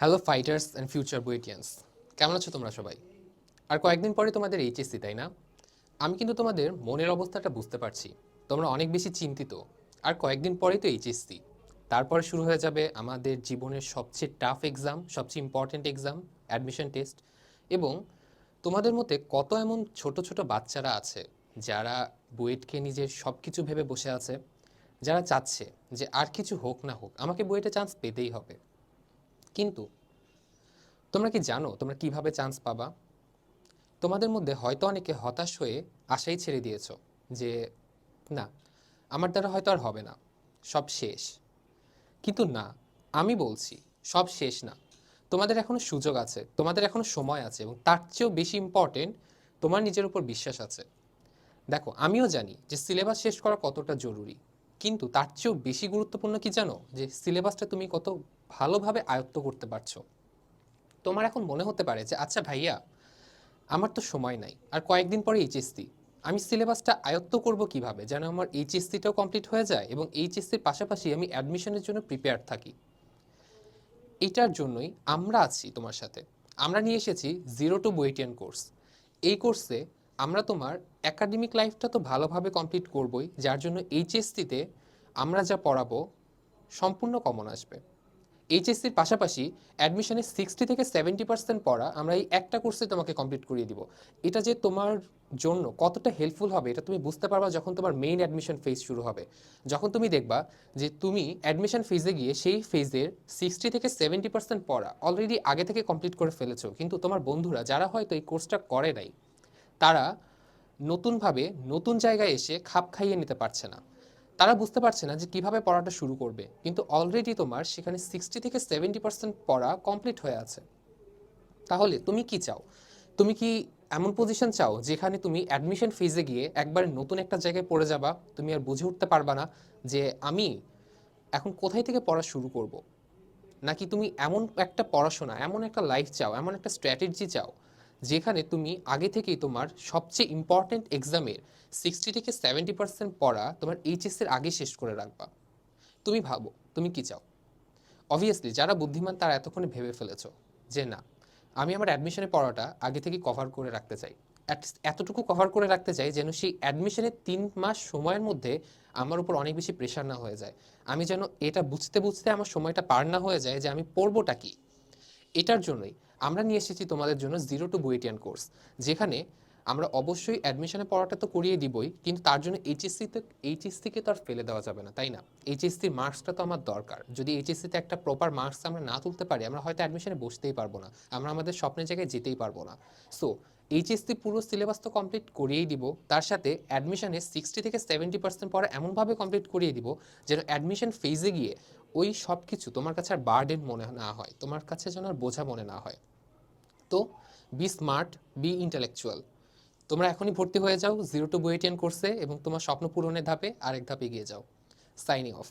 Hello fighters and future BUETians কেমন আছো তোমরা সবাই? আর কয়েকদিন পরে তোমাদের এইচএসসি তাই না? আমি কিন্তু তোমাদের মনের অবস্থাটা বুঝতে পারছি। তোমরা অনেক বেশি চিন্তিত। আর কয়েকদিন পরেই তো এইচএসসি তারপরে শুরু হয়ে যাবে আমাদের জীবনের সবচেয়ে টাফ এক্সাম সবচেয়ে ইম্পর্ট্যান্ট এক্সাম অ্যাডমিশন টেস্ট এবং তোমাদের মধ্যে কত এমন ছোট ছোট বাচ্চারা আছে যারা বুয়েটকে নিজের সব কিছু ভেবে বসে আছে, যারা চাচ্ছে যে আর কিছু হোক না হোক, আমাকে বুয়েটে চান্স পেতেই হবে। কিন্তু তোমরা কি জানো, তোমরা কীভাবে চান্স পাবা? তোমাদের মধ্যে হয়তো অনেকে হতাশ হয়ে আশাই ছেড়ে দিয়েছ যে, না, আমার দ্বারা হয়তো আর হবে না, সব শেষ। কিন্তু না, আমি বলছি, সব শেষ না। তোমাদের এখনও সুযোগ আছে, তোমাদের এখনও সময় আছে এবং তার চেয়েও বেশি ইম্পর্টেন্ট তোমার নিজের উপর বিশ্বাস আছে। দেখো, আমিও জানি যে সিলেবাস শেষ করা কতটা জরুরি। কিন্তু তার চেয়েও বেশি গুরুত্বপূর্ণ কি জানো? যে সিলেবাসটা তুমি কত ভালোভাবে আয়ত্ত করতে পারছ। তোমার এখন মনে হতে পারে যে আচ্ছা ভাইয়া, আমার তো সময় নাই। আর কয়েকদিন পরে এইচএসসি আমি সিলেবাসটা আয়ত্ত করব কীভাবে? যেন আমার এইচএসসিটাও কমপ্লিট হয়ে যায় এবং এইচএসসির পাশাপাশি আমি অ্যাডমিশনের জন্য প্রিপেয়ার থাকি। এটার জন্যই আমরা আছি তোমার সাথে। আমরা নিয়ে এসেছি জিরো টু বুয়েটিয়ান কোর্স এই কোর্সে আমরা তোমার একাডেমিক লাইফটা তো ভালোভাবে কমপ্লিট করবই, যার জন্য এইচএসসিতে আমরা যা পড়াবো সম্পূর্ণ কমন আসবে। এইচএসসির পাশাপাশি অ্যাডমিশনের সিক্সটি থেকে সেভেন্টি পার্সেন্ট পড়া আমরা এই একটা কোর্সে তোমাকে কমপ্লিট করিয়ে দিব। এটা যে তোমার জন্য কতটা হেল্পফুল হবে, এটা তুমি বুঝতে পারবা যখন তোমার মেইন অ্যাডমিশন ফেজ শুরু হবে। যখন তুমি দেখবা যে তুমি অ্যাডমিশন ফেজে গিয়ে সেই ফেজের সিক্সটি থেকে সেভেন্টি পার্সেন্ট পড়া অলরেডি আগে থেকে কমপ্লিট করে ফেলেছো, কিন্তু তোমার বন্ধুরা, যারা হয়তো এই কোর্সটা করে নাই তারা নতুনভাবে নতুন জায়গায় এসে খাপ খাইয়ে নিতে পারছে না। তারা বুঝতে পারছে না যে কীভাবে পড়াটা শুরু করবে। কিন্তু অলরেডি তোমার সেখানে সিক্সটি থেকে সেভেন্টি পার্সেন্ট পড়া কমপ্লিট হয়ে আছে। তাহলে তুমি কি চাও? তুমি কি এমন পজিশন চাও যেখানে তুমি অ্যাডমিশন ফিজে গিয়ে একবার নতুন একটা জায়গায় পড়ে যাবা? তুমি আর বুঝে উঠতে পারবা না যে আমি এখন কোথায় থেকে পড়া শুরু করব? নাকি তুমি এমন একটা পড়াশোনা, এমন একটা লাইফ চাও, এমন একটা স্ট্র্যাটেজি চাও যেখানে তুমি আগে থেকেই তোমার সবচেয়ে ইম্পর্ট্যান্ট এক্সামের সিক্সটি থেকে সেভেন্টি পার্সেন্ট পড়া তোমার এইচএসের আগে শেষ করে রাখবা। তুমি ভাবো, তুমি কি চাও? অবভিয়াসলি যারা বুদ্ধিমান তারা এতক্ষণে ভেবে ফেলেছ যে না, আমি আমার অ্যাডমিশনের পড়াটা আগে থেকে কভার করে রাখতে চাই। এতটুকু কভার করে রাখতে চাই যেন সেই অ্যাডমিশনের তিন মাস সময়ের মধ্যে আমার উপর অনেক বেশি প্রেশার না হয়ে যায়। আমি যেন এটা বুঝতে বুঝতে আমার সময়টা পার না হয়ে যায় যে আমি পড়বোটা কি? এটার জন্যই আমরা নিয়ে এসেছি তোমাদের জন্য জিরো টু বুয়েটিয়ান কোর্স যেখানে আমরা অবশ্যই অ্যাডমিশনে পড়াটা তো করিয়ে দিবই, কিন্তু তার জন্য এইচএসসিতে এইচএসসিকে তো আর ফেলে দেওয়া যাবে না, তাই না? এইচএসসির মার্কসটা তো আমার দরকার। যদি এইচএসসিতে একটা প্রপার মার্কস আমরা না তুলতে পারি, আমরা হয়তো অ্যাডমিশনে বসতেই পারব না, আমরা আমাদের স্বপ্নের জায়গায় যেতেই পারব না। সো এইচএসসি পুরো সিলেবাস তো কমপ্লিট করিয়েই দিব, তার সাথে অ্যাডমিশনে সিক্সটি থেকে সেভেন্টি পার্সেন্ট পড়া এমনভাবে কমপ্লিট করিয়ে দিব, যেন অ্যাডমিশন ফেজে গিয়ে ওই সব কিছু তোমার কাছে আর বার্ডেন মনে না হয়, তোমার কাছে যেন আর বোঝা মনে না হয়। তো বি স্মার্ট বি ইন্টালেকচুয়াল তোমরা এখনই ভর্তি হয়ে যাও জিরো টু বুয়েটিয়ান কোর্সে এবং তোমার স্বপ্ন পূরণের ধাপে আরেক ধাপে এগিয়ে যাও। Signing off